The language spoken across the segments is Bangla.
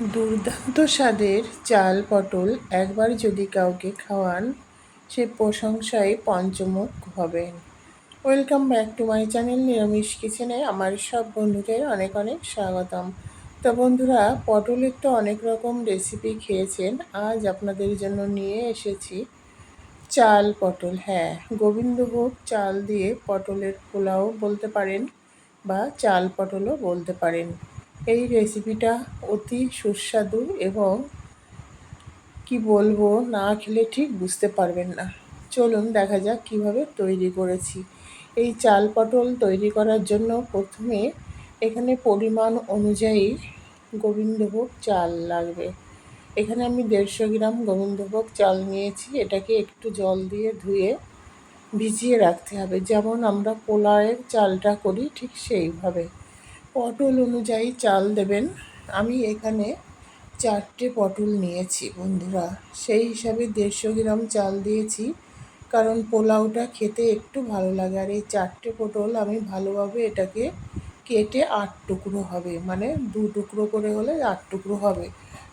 দুর্দান্ত স্বাদের চাল পটল একবার যদি কাউকে খাওয়ান, সে প্রশংসায় পঞ্চমুখ হবেন। Welcome back to my channel নিরামিষ কিচেনে আমার সব বন্ধুদের অনেক অনেক স্বাগতম। তো বন্ধুরা, পটলের তো অনেক রকম রেসিপি খেয়েছেন, আজ আপনাদের জন্য নিয়ে এসেছি চাল পটল। হ্যাঁ গোবিন্দভোগ চাল দিয়ে পটলের পোলাও বলতে পারেন বা চাল পটলও বলতে পারেন। এই রেসিপিটা অতি সুস্বাদু এবং কি বলব, না খেলে ঠিক বুঝতে পারবেন না। চলুন দেখা যাক কীভাবে তৈরি করেছি। এই চাল পটল তৈরি করার জন্য প্রথমে এখানে পরিমাণ অনুযায়ী গোবিন্দভোগ চাল লাগবে। এখানে আমি দেড়শো গ্রাম গোবিন্দভোগ চাল নিয়েছি। এটাকে একটু জল দিয়ে ধুয়ে ভিজিয়ে রাখতে হবে। যেমন আমরা পোলায়ের চালটা করি ঠিক সেইভাবে। পটল অনুযায়ী চাল দেবেন। আমি এখানে চারটে পটল নিয়েছি বন্ধুরা। সেই হিসাবে দেড়শো গ্রাম চাল দিয়েছি, কারণ পোলাওটা খেতে একটু ভালো লাগে। আর এই চারটে পটল আমি ভালোভাবে এটাকে কেটে আট টুকরো হবে। মানে দু টুকরো করে হলে আট টুকরো হবে।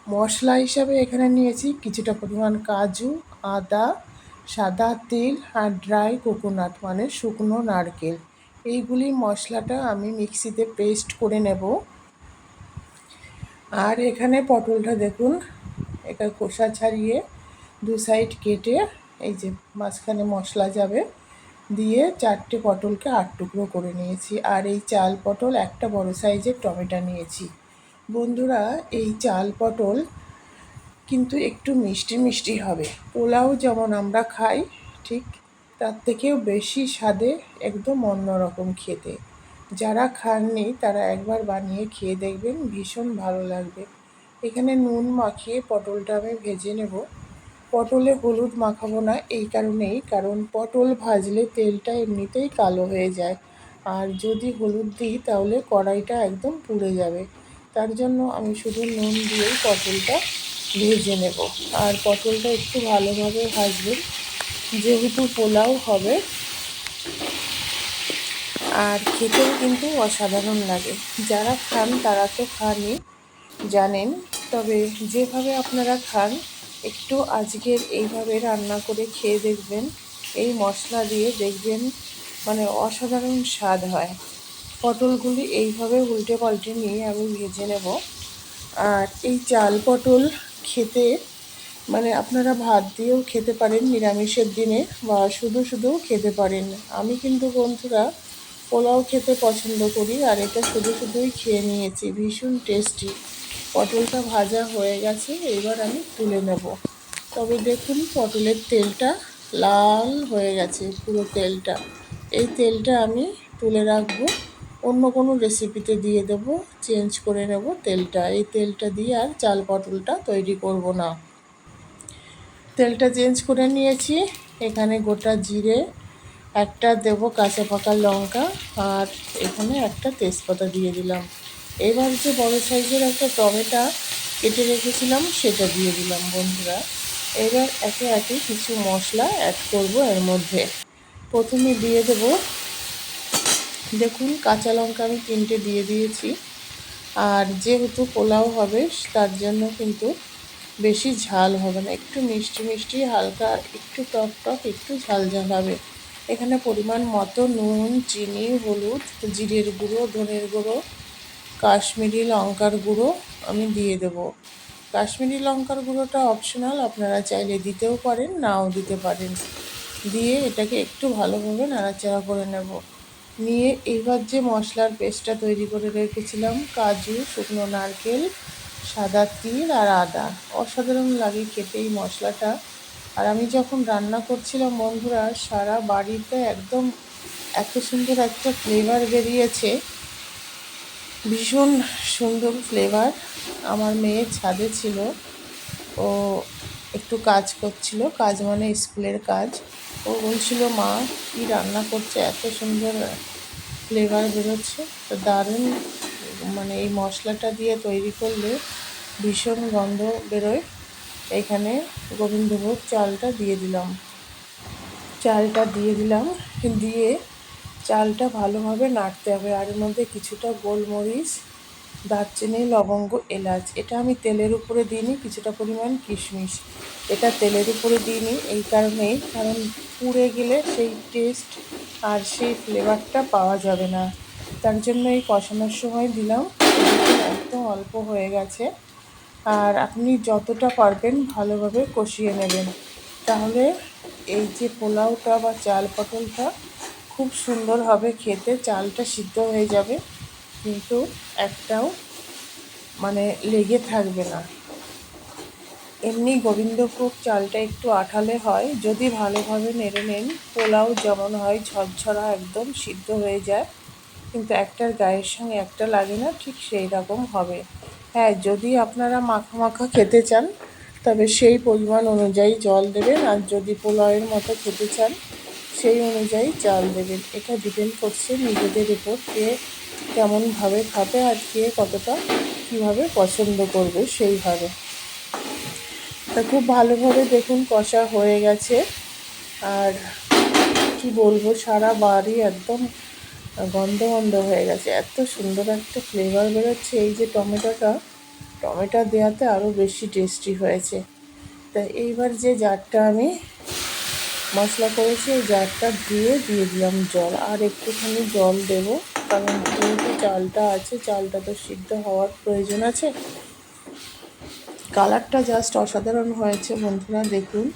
মশলা হিসাবে এখানে নিয়েছি কিছুটা পরিমাণ কাজু, আদা, সাদা তেল আর ড্রাই কোকোনাট মানে শুকনো নারকেল। এইগুলি মশলাটা আমি মিক্সিতে পেস্ট করে নেব। আর এখানে পটলটা দেখুন, এটা খোসা ছাড়িয়ে দু সাইড কেটে এই যে মাঝখানে মশলা যাবে, দিয়ে চারটে পটলকে আট টুকরো করে নিয়েছি। আর এই চাল পটল একটা বড় সাইজের টমেটো নিয়েছি। বন্ধুরা, এই চাল পটল কিন্তু একটু মিষ্টি মিষ্টি হবে। পোলাও যেমন আমরা খাই, ঠিক তার থেকেও বেশি স্বাদে একদম অন্যরকম খেতে। যারা খাননি, তারা একবার বানিয়ে খেয়ে দেখবেন, ভীষণ ভালো লাগবে। এখানে নুন মাখিয়ে পটলটা আমি ভেজে নেব। পটলে হলুদ মাখাবো না এই কারণেই, কারণ পটল ভাজলে তেলটা এমনিতেই কালো হয়ে যায়। আর যদি হলুদ দিই, তাহলে কড়াইটা একদম পুড়ে যাবে। তার জন্য আমি শুধু নুন দিয়েই পটলটা ভেজে নেব। আর পটলটা একটু ভালোভাবে ভাজবেন। যেহেতু পোলাও হবে, আর খেতেও কিন্তু অসাধারণ লাগে। যারা খান, তারা তো খানই জানেন। তবে যেভাবে আপনারা খান, একটু আজকের এইভাবে রান্না করে খেয়ে দেখবেন। এই মশলা দিয়ে দেখবেন মানে অসাধারণ স্বাদ হয়। পটলগুলি এইভাবে উল্টে পাল্টে নিয়ে আমি ভেজে নেব। আর এই চাল পটল খেতে মানে আপনারা ভাত দিয়েও খেতে পারেন নিরামিষের দিনে বা শুধু শুধুও খেতে পারেন। আমি কিন্তু বন্ধুরা পোলাও খেতে পছন্দ করি আর এটা শুধু শুধুই খেয়ে নিয়েছি, ভীষণ টেস্টি পটলটা ভাজা হয়ে গেছে, এবার আমি তুলে নেব। তবে দেখুন পটলের তেলটা লাল হয়ে গেছে, পুরো তেলটা। এই তেলটা আমি তুলে রাখব, অন্য কোনো রেসিপিতে দিয়ে দেব চেঞ্জ করে নেব তেলটা। এই তেলটা দিয়ে আর চাল পটলটা তৈরি করব না। তেলটা চেঞ্জ করে নিয়েছি। এখানে গোটা জিরে, একটা দেব কাঁচা পাকা লঙ্কা আর এখানে একটা তেজপাতা দিয়ে দিলাম। এবার যে বড় সাইজের একটা টমেটো কেটে রেখেছিলাম, সেটা দিয়ে দিলাম বন্ধুরা। এবার একে একে কিছু মশলা অ্যাড করব এর মধ্যে। প্রথমে দিয়ে দেব, দেখুন কাঁচা লঙ্কা আমি তিনটে দিয়ে দিয়েছি। আর যেহেতু পোলাও হবে, তার জন্য কিন্তু বেশি ঝাল হবে না। একটু মিষ্টি মিষ্টি, হালকা, একটু টক টক, একটু ঝাল ঝাল হবে। এখানে পরিমাণ মতো নুন, চিনি, হলুদ, জিরের গুঁড়ো, ধনের গুঁড়ো, কাশ্মীরি লঙ্কার গুঁড়ো আমি দিয়ে দেবো। কাশ্মীরি লঙ্কার গুঁড়োটা অপশনাল আপনারা চাইলে দিতেও পারেন, নাও দিতে পারেন। দিয়ে এটাকে একটু ভালোভাবে নাড়াচাড়া করে নেব। নিয়ে এইবার যে মশলার পেস্টটা তৈরি করে রেখেছিলাম, কাজু, শুকনো নারকেল সাদা তিল আর আদা। অসাধারণ লাগে খেতে এই মশলাটা। আর আমি যখন রান্না করছিলাম, বন্ধুরা, সারা বাড়িতে একদম এত সুন্দর একটা ফ্লেভার বেরিয়েছে। ভীষণ সুন্দর ফ্লেভার আমার মেয়ে ছাদে ছিল। ও একটু কাজ করছিল, কাজ মানে স্কুলের কাজ। ও বলছিল, মা, কি রান্না করছে? এত সুন্দর ফ্লেভার বেরোচ্ছে। তো দারুণ মানে এই মশলাটা দিয়ে তৈরি করলে ভীষণ গন্ধ বেরোয়। এখানে গোবিন্দভোগ চালটা দিয়ে দিলাম। চালটা দিয়ে দিলাম। দিয়ে চালটা ভালোভাবে নাড়তে হবে আর এর মধ্যে কিছুটা গোলমরিচ, দারচিনি, লবঙ্গ, এলাচ। এটা আমি তেলের উপরে দিইনি, কিছুটা পরিমাণ কিশমিশ। এটা তেলের উপরে দিইনি এই কারণেই, কারণ পুড়ে গেলে সেই টেস্ট আর সেই ফ্লেভারটা পাওয়া যাবে না। তার জন্য এই কষানোর সময় দিলাম। একদম অল্প হয়ে গেছে। আর আপনি যতটা পারবেন ভালোভাবে কষিয়ে নেবেন। তাহলে এই যে পোলাওটা বা চাল পটলটা খুব সুন্দর হবে খেতে, চালটা সিদ্ধ হয়ে যাবে। কিন্তু একটাও মানে লেগে থাকবে না। এমনি গোবিন্দভোগ চালটা একটু আঠালে হয়। যদি ভালোভাবে নেড়ে নেন, পোলাও যেমন হয় ঝরঝরা একদম সিদ্ধ হয়ে যায়। কিন্তু একটার গায়ের সঙ্গে একটা লাগে না ঠিক সেই রকম হবে। হ্যাঁ যদি আপনারা মাখা মাখা খেতে চান, তবে সেই পরিমাণ অনুযায়ী জল দেবেন, আর যদি পোলাওয়ের মতো খেতে চান, সেই অনুযায়ী চাল দেবেন। এটা ডিপেন্ড করছে নিজেদের উপর কে কেমনভাবে খাবে আর কে কতটা কীভাবে পছন্দ করবে সেইভাবে। তা খুব ভালোভাবে দেখুন, কষা হয়ে গেছে। আর কি বলব, সারা বাড়ি একদম গন্ধ গন্ধ হয়ে গেছে। এত সুন্দর একটা ফ্লেভার বেরোচ্ছে। এই যে টমেটোটা, টমেটো দেওয়াতে আরও বেশি টেস্টি হয়েছে। তা এইবার যে জারটা আমি মশলা করেছি, এই জারটা ধুয়ে দিয়ে দিলাম জল। আর একটুখানি জল দেব, কারণ যেহেতু চালটা আছে, চালটা তো সিদ্ধ হওয়ার প্রয়োজন আছে। কালারটা জাস্ট অসাধারণ হয়েছে বন্ধুরা, দেখুন।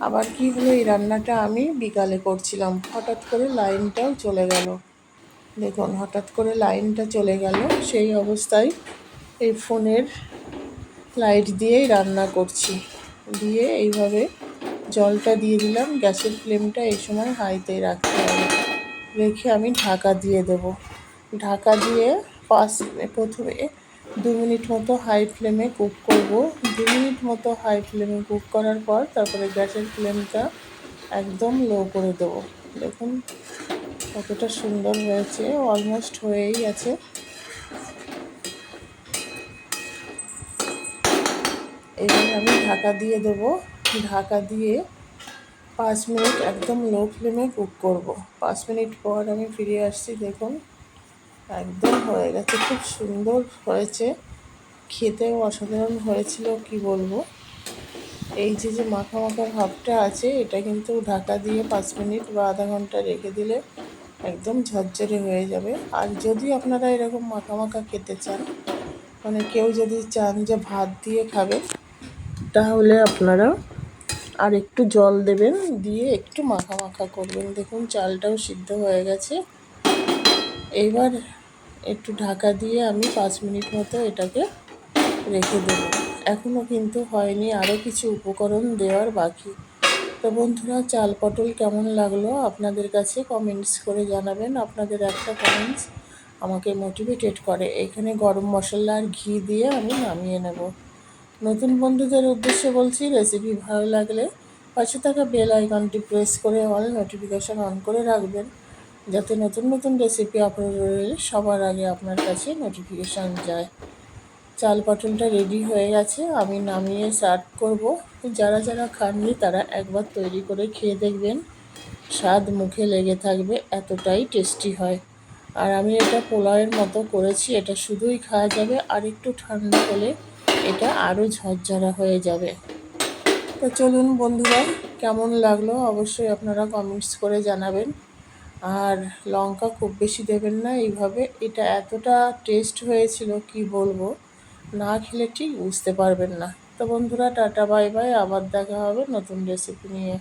আবার কি হলো, এই রান্নাটা আমি বিকালে করছিলাম। হঠাৎ করে লাইনটাও চলে গেল। দেখুন, হঠাৎ করে লাইনটা চলে গেল। সেই অবস্থায় এই ফোনের লাইট দিয়েই রান্না করছি। দিয়ে এইভাবে জলটা দিয়ে দিলাম। গ্যাসের ফ্লেমটা এই সময় হাইতেই রাখতে হবে। রেখে আমি ঢাকা দিয়ে দেব। ঢাকা দিয়ে পাঁচ প্রথমে দু মিনিট মতো হাই ফ্লেমে কুক করব। দু মিনিট মতো হাই ফ্লেমে কুক করার পর তারপরে গ্যাসের ফ্লেমটা একদম লো করে দেবো। দেখুন কতটা সুন্দর হয়েছে অলমোস্ট হয়েই আছে। এবার আমি ঢাকা দিয়ে দেবো। ঢাকা দিয়ে পাঁচ মিনিট একদম লো ফ্লেমে কুক করব। পাঁচ মিনিট পর আমি ফিরে আসছি, দেখুন। একদম হয়ে গেছে, খুব সুন্দর হয়েছে। খেতেও অসাধারণ হয়েছিল, কি বলব। এই যে যে মাখা মাখা ভাবটা আছে, এটা কিন্তু ঢাকা দিয়ে পাঁচ মিনিট বা আধা ঘণ্টা রেখে দিলে একদম ঝরঝরে হয়ে যাবে। আর যদি আপনারা এরকম মাখা মাখা খেতে চান মানে কেউ যদি চান যে ভাত দিয়ে খাবেন তাহলে আপনারা আর একটু জল দেবেন, দিয়ে একটু মাখা মাখা করবেন। দেখুন, চালটাও সিদ্ধ হয়ে গেছে। এইবার একটু ঢাকা দিয়ে আমি পাঁচ মিনিট মতো এটাকে রেখে দেবো। এখনও কিন্তু হয়নি আরও কিছু উপকরণ দেওয়ার বাকি। তো বন্ধুরা, চাল পটল কেমন লাগল আপনাদের কাছে কমেন্টস করে জানাবেন। আপনাদের একটা কমেন্টস আমাকে মোটিভেটেড করে। এখানে গরম মশলা আর ঘি দিয়ে আমি নামিয়ে নেব। নতুন বন্ধুদের উদ্দেশ্যে বলছি রেসিপি ভালো লাগলে পাশে থাকা বেল আইকনটি প্রেস করে অল নোটিফিকেশান অন করে রাখবেন, যাতে নতুন নতুন রেসিপি আপলোড হলে সবার আগে আপনার কাছে নোটিফিকেশান যায়। চাল পটলটা রেডি হয়ে গেছে, আমি নামিয়ে সার্ভ করব। যারা যারা খাননি, তারা একবার তৈরি করে খেয়ে দেখবেন। স্বাদ মুখে লেগে থাকবে, এতটাই টেস্টি হয়। আর আমি এটা পোলাওয়ের মতো করেছি, এটা শুধুই খাওয়া যাবে, আর একটু ঠান্ডা হলে এটা আরও ঝরঝরা হয়ে যাবে। তো চলুন বন্ধুরা, কেমন লাগল অবশ্যই আপনারা কমেন্টস করে জানাবেন। আর লঙ্কা খুব বেশি দেবেন না, এইভাবে। এটা এতটা টেস্ট হয়েছিল, কি বলব? না খেলে ঠিক বুঝতে পারবেন না। তো বন্ধুরা, টাটা, বাই বাই। আবার দেখা হবে নতুন রেসিপি নিয়ে।